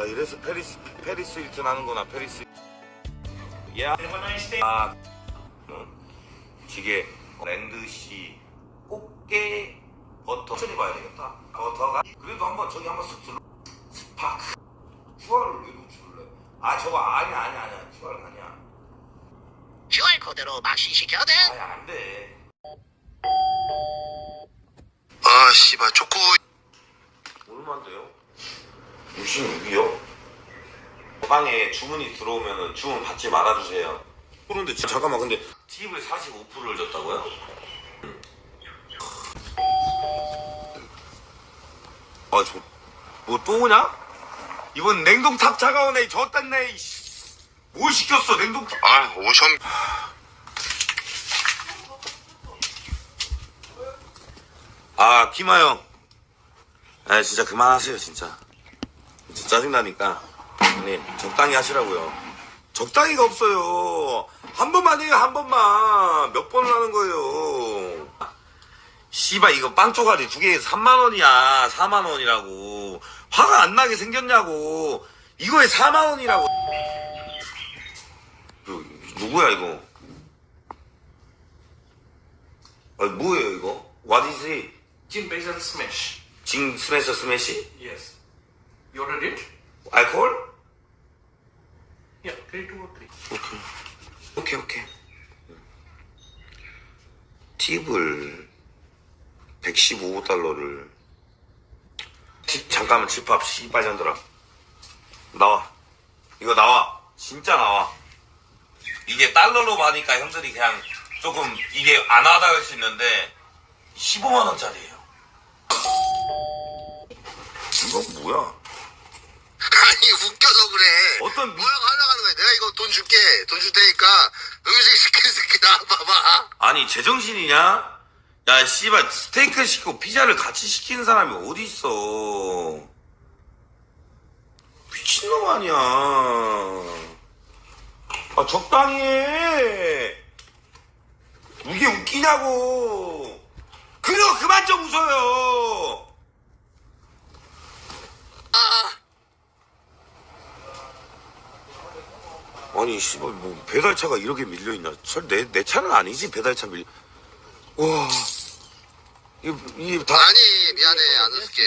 야 이래서 페리스 페리스 힐튼 하는구나 페리스. 예 아, 음, 기계 랜드시 꽃게 버터 천천히 봐야 되겠다. 버터가? 그래도 한번 저기 한번 쓱 들러. 스파크. QR을 왜 노출을 해 아 저거 아니야 아니야 아니야. QR 아니야. QR코드로 막신 시켜도 아니 안 돼. 아 씨발 초코. 얼마인데요? 66이요? 방에 주문이 들어오면은 주문 받지 말아주세요. 그런데 지- 잠깐만 근데 팁을 45%를 줬다고요? 아저뭐 또 오냐? 이번 냉동탑 졌단네 이씨. 뭘 시켰어 냉동탑 아 오션 아 형. 아 진짜 그만하세요 진짜. 진짜 짜증나니까 형님 적당히 하시라고요. 적당히가 없어요. 한 번만 해요 한 번만 몇 번을 하는 거예요. 씨발 이거 빵 쪼가리 두 개에 3만 원이야 4만 원이라고 화가 안 나게 생겼냐고 이거에 4만 원이라고 이거 누구야 이거 아 뭐예요 이거 What is it? Gin basil smash. 징 스매셔 스매시? Yes. You ordered it? 알코올? Yeah, three, two or three. 오케이 오케이 팁을 115달러를 팁 잠깐만 집합 씨발 년들아. 나와. 이거 나와. 진짜 나와. 이게 달러로 받으니까 형들이 그냥 조금 이게 안 하다 할수 있는데 15만 원짜리예요. 이거 뭐야 아니 웃겨서 그래 어떤 미- 뭐라고 하려고 하는 거야 내가 이거 돈 줄게 돈 줄 테니까 음식 시킨 새끼 나와봐봐 아니 제정신이냐? 야 씨발 스테이크 시키고 피자를 같이 시키는 사람이 어디 있어? 미친놈 아니야? 아 적당히 해. 이게 웃기냐고? 그거 그만 좀 웃어요. 아니 씨발 뭐 배달차가 이렇게 밀려 있나? 설내 내 차는 아니지 배달차 밀. 와. 이거 이게 다 아니 미안해 안 웃게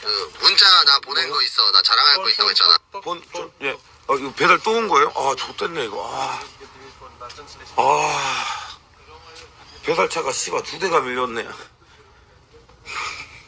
그 문자 나 보낸 거 있어 나 자랑할 거 있다고 했잖아 본, 저, 예. 아, 이거 배달 또 온 거예요? 아, 좋됐네, 이거. 아. 아. 배달차가 씨발 두 대가 밀렸네.